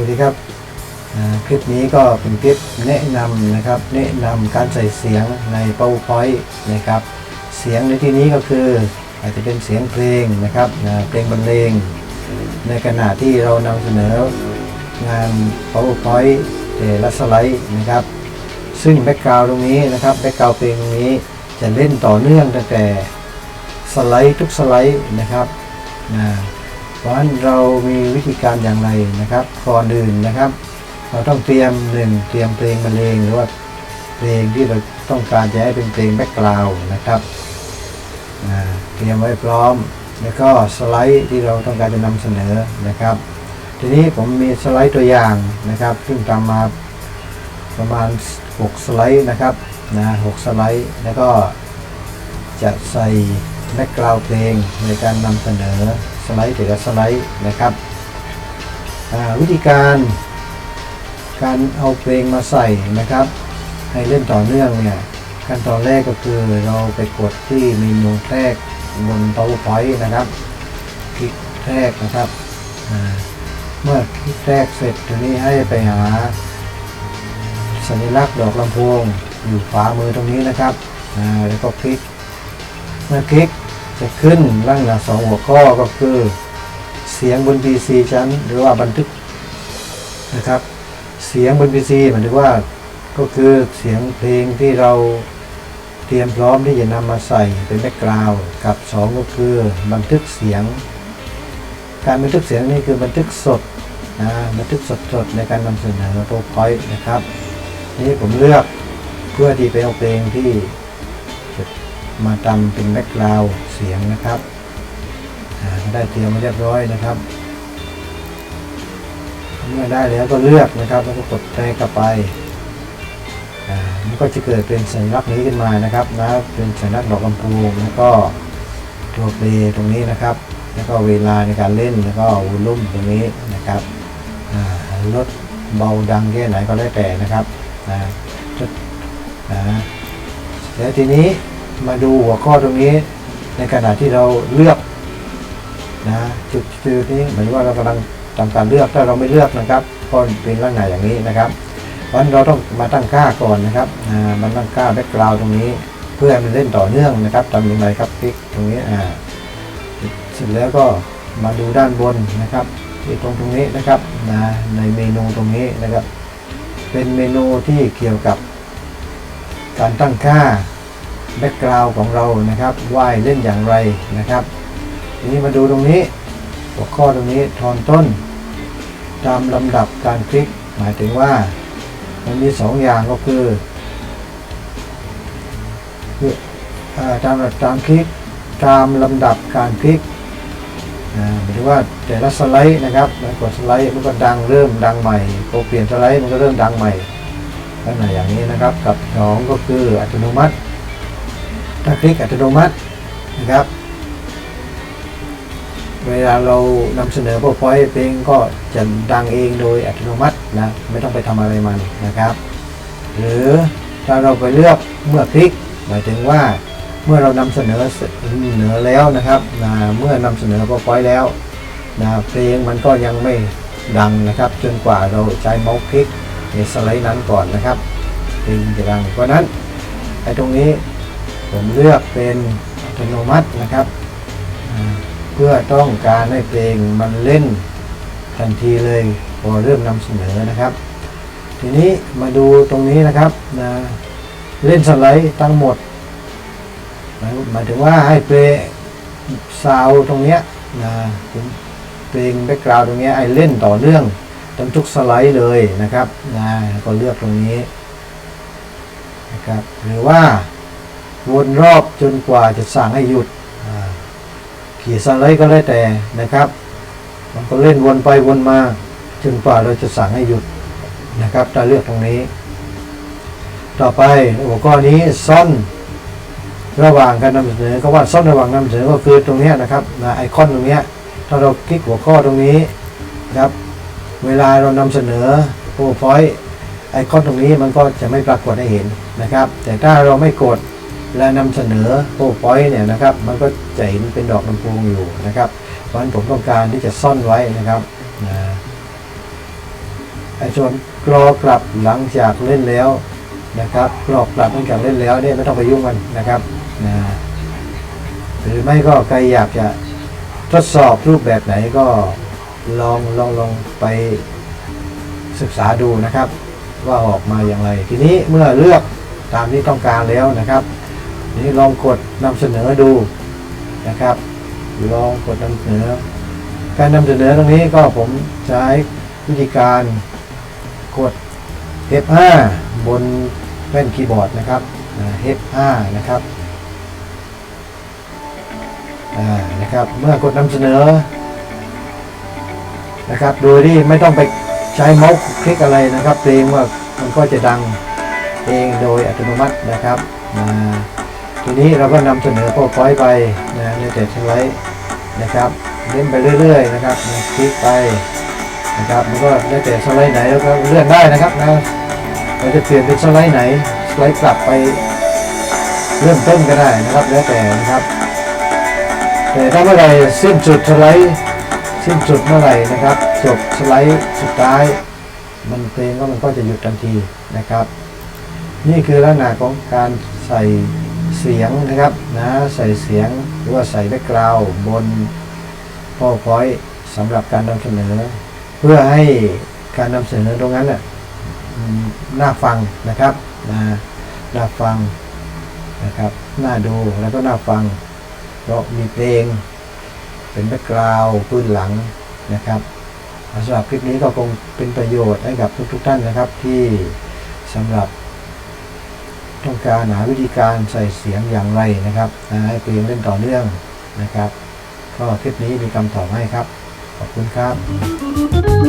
วัสดีครับคลิปนี้ก็เป็นคลิปแนะนำนะครับ แนะนำการใส่เสียงใน PowerPoint นะครับ เสียงในที่นี้ก็คืออาจจะเป็นเสียงเพลงนะครับเพลงบรรเลง ในขณะที่เรานำเสนองาน PowerPoint แต่ละสไลด์นะครับ ซึ่งแบ็กกราวด์ตรงนี้นะครับแบ็กกราวด์เพลงตรงนี้จะเล่นต่อเนื่องตั้งแต่สไลด์ทุกสไลด์นะครับนะ เพราะฉะนั้นเรามีวิธีการอย่างไรนะครับก่อนอื่นนะครับ เราต้องเตรียมหนึ่งเตรียมเพลงบรรเลงหรือว่าเพลงที่เราต้องการจะให้เป็นเพลงแบ็กกราวด์นะครับเตรียมไว้พร้อม แล้วก็สไลด์ที่เราต้องการจะนำเสนอนะครับ ทีนี้ผมมีสไลด์ตัวอย่างนะครับ ซึ่งทำมาประมาณ 6 สไลด์นะครับนะ6สไลด์ แล้วก็จะใส่แบ็กกราวด์เพลงในการนำเสนอ สไลด์แต่ละสไลด์นะครับวิธีการการเอาเพลงมาใส่นะครับ ให้เล่นต่อเนื่องเนี่ยขั้นตอนแรกก็คือเราไปกดที่เมนูแทรกบน PowerPoint นะครับคลิกแทรกนะครับเมื่อคลิกแทรกเสร็จทีนี้ให้ไปหา สัญลักษณ์ดอกลำโพงอยู่ขวามือตรงนี้นะครับแล้วก็คลิกเมื่อคลิก จะขึ้นร่างหน้าสองหัวข้อก็คือ เสียงบน PC ชั้น หรือว่าบันทึกนะครับ เสียงบน PC หมายถึงว่าก็คือเสียงเพลงที่เราเตรียมพร้อมที่จะนำมาใส่เป็นแบ็กกราวด์กับ2ก็คือบันทึกเสียง การบันทึกเสียงนี่คือบันทึกสดนะบันทึกสดๆในการนำเสนอโปรพอยต์นะครับ นี่ผมเลือกเพื่อที่ไปเอาเพลงที่ มาทำเป็นแบ็กกราวด์เสียงนะครับได้เตรียมมาเรียบร้อยนะครับ เมื่อได้แล้วก็เลือกนะครับ แล้วก็กดแทรกไปอ่ามันก็จะเกิดเป็นสัญลักษณ์นี้ขึ้นมานะครับนะเป็นสัญลักษณ์ดอกลำพงแล้วก็ตัวเพลงตรงนี้นะครับ แล้วก็เวลาในการเล่นแล้วก็วอลลุ่มตรงนี้นะครับอ่าลดเบาดังแค่ไหนก็แล้แต่นะครับนะนะแล้วทีนี้ มาดูหัวข้อตรงนี้ ในขณะที่เราเลือกนะจุดจุดนี้หมือนว่าเรากำลังทำการเลือกถ้าเราไม่เลือกนะครับก็เป็นลักษณะอย่างนี้นะครับเพราะฉะนั้นเราต้องมาตั้งค่าก่อนนะครับอ่ามันตั้งค่าแบ็กกราวตรงนี้ เพื่อให้มันเล่นต่อเนื่องนะครับทำยังไงครับคลิกตรงนี้อ่าเสร็จแล้วก็มาดูด้านบนนะครับที่ตรงตรงนี้นะครับนะในเมนูตรงนี้นะครับ เป็นเมนูที่เกี่ยวกับการตั้งค่า แบ็กกราวด์ของเรานะครับว่าให้เล่นอย่างไรนะครับ ทีนี้มาดูตรงนี้ หัวข้อตรงนี้ทอนต้น ตามลำดับการคลิก หมายถึงว่ามันมีสองอย่างก็คือคืออ่าตามตามคลิกตามลำดับการคลิกหมายถึงว่าแต่ละสไลด์นะครับมันกดสไลด์มันก็ดังเริ่มดังใหม่พอเปลี่ยนสไลด์มันก็เริ่มดังใหม่ลักษณะอย่างนี้นะครับ กับสองก็คืออัตโนมัติ ถ้าคลิกอัตโนมัตินะครับ เวลาเรานำเสนอ PowerPoint เพลงก็จะดังเองโดยอัตโนมัตินะไม่ต้องไปทำอะไรมันนะครับ หรือถ้าเราไปเลือกเมื่อคลิก หมายถึงว่าเมื่อเรานำเสนอเสนอแล้วนะครับนะเมื่อนำเสนอ PowerPoint แล้วนะเพลงมันก็ยังไม่ดังนะครับ จนกว่าเราใช้เมาส์คลิกในสไลด์นั้นก่อนนะครับเพลงจะดังเพราะนั้นไอ้ตรงนี้ ผมเลือกเป็นอัตโนมัตินะครับ เพื่อต้องการให้เพลงมันเล่นทันทีเลยพอเริ่มนำเสนอนะครับ ทีนี้มาดูตรงนี้นะครับนะเล่นสไลด์ทั้งหมดหมายถึงว่าให้เพลงซาวตรงเนี้ยนะเพลงแบ็กกราวด์ตรงเนี้ยให้เล่นต่อเนื่องทั้งทุกสไลด์เลยนะครับนะก็เลือกตรงนี้นะครับหรือว่า วนรอบจนกว่าจะสั่งให้หยุดขี่สไลด์ก็แล้วแต่นะครับมันก็เล่นวนไปวนมาจนกว่าเราจะสั่งให้หยุดนะครับถ้าเลือกตรงนี้ ต่อไปหัวข้อนี้ซ่อนระหว่างการนำเสนอก็ว่าซ่อนระหว่างนำเสนอก็คือตรงนี้นะครับนะไอคอนตรงนี้ถ้าเราคลิกหัวข้อตรงนี้นะครับ เวลาเรานำเสนอ PowerPoint ไอคอนตรงนี้มันก็จะไม่ปรากฏให้เห็นนะครับ แต่ถ้าเราไม่กด และนำเสนอ PowerPoint เนี่ยนะครับ มันก็จะเห็นเป็นดอกลำโพงอยู่นะครับ เพราะฉะนั้นผมต้องการที่จะซ่อนไว้นะครับนะไอ้ส่วนกรอกลับหลังจากเล่นแล้วนะครับกรอกกลับหลังจากเล่นแล้วเนี่ยไม่ต้องไปยุ่งมันนะครับนะหรือไม่ก็ใครอยากจะทดสอบรูปแบบไหนก็ลองลองลองไปศึกษาดูนะครับ ว่าออกมาอย่างไร ทีนี้เมื่อเลือกตามที่ต้องการแล้วนะครับ นี้ลองกดนำเสนอดูนะครับลองกดนำเสนอ การนำเสนอตรงนี้ก็ผมใช้วิธีการกด F5 บนแป้นคีย์บอร์ดนะครับ F5 นะครับอ่านะครับเมื่อกดนำเสนอนะครับ โดยที่ไม่ต้องไปใช้เมาส์คลิกอะไรนะครับเพลงว่ามันก็จะดังเองโดยอัตโนมัตินะครับอ่า ทีนี้เราก็นำเสนอ PowerPoint ไปนะในแต่สไลด์นะครับเล่นไปเรื่อยๆนะครับคลิกไปนะครับมันก็ได้แต่สไลด์ไหนแล้วก็เลื่อนได้นะครับนะเราจะเปลี่ยนเป็นสไลด์ไหนสไลด์กลับไปเริ่มต้นก็ได้นะครับแล้วแต่นะครับ แต่ถ้าเมื่อไรสิ้นสุดสไลด์สิ้นสุดเมื่อไหร่นะครับ จบสไลด์สุดท้าย มันเพลงก็มันก็จะหยุดทันทีนะครับ นี่คือลักษณะของการใส่ เสียงนะครับนะใส่เสียงหรือว่าใส่แบ็กกราวด์บน PowerPoint สำหรับการนำเสนอ เพื่อให้การนำเสนอตรงนั้นน่ะน่าฟังนะครับนะน่าฟังนะครับน่าดูแล้วก็น่าฟังเพราะมีเพลง เป็นแบ็กกราวด์พื้นหลังนะครับสำหรับคลิปนี้ก็คงเป็นประโยชน์ให้กับทุกๆท่านนะครับที่สำหรับ ต้องการหาวิธีการใส่เสียงอย่างไรนะครับให้เพลงเล่นต่อเนื่องนะครับ ก็คลิปนี้มีคำตอบให้ครับ ขอบคุณครับ